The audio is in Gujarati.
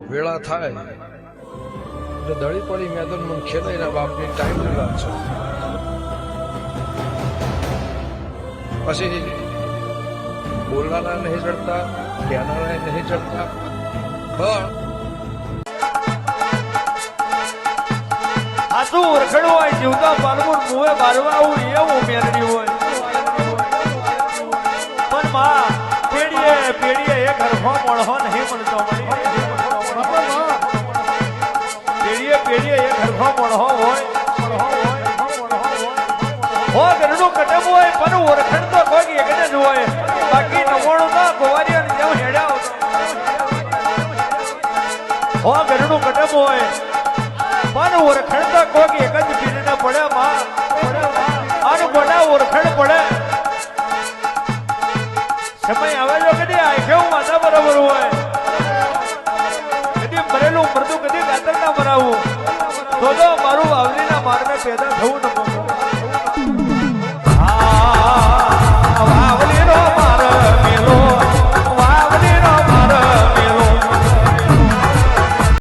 વેળા થાય એટલે દળી પડી મેદાન મને ખેલાઈ બાપની ટાઈમ લેવા છે. પછી બોલવાના નહીં ચડતા, કહેનારા નહીં ચડતા, પણ આ ઓળખણ હોય જીવતા પાલવું મુએ બારવા આવું એવું મેલડી હોય. પણ માં, પેઢીએ પેઢીએ એક હરખો મળહો નહીં મળતો પેડીએ એક કટમ હોય પણ ઓળખણ તો કોઈ એકને જ હોય બાકી નવાણું તો ગોવારિયા જેમ હેડ્યા હો ઘરનું કટમ હોય પણ ઓળખણ તો કોક એક જ પીરને પડે માં અને બધા ઓળખણ પડે સમય આવે જો કદી આ કેવું માતા બરાબર હોય? પેદા થવું ન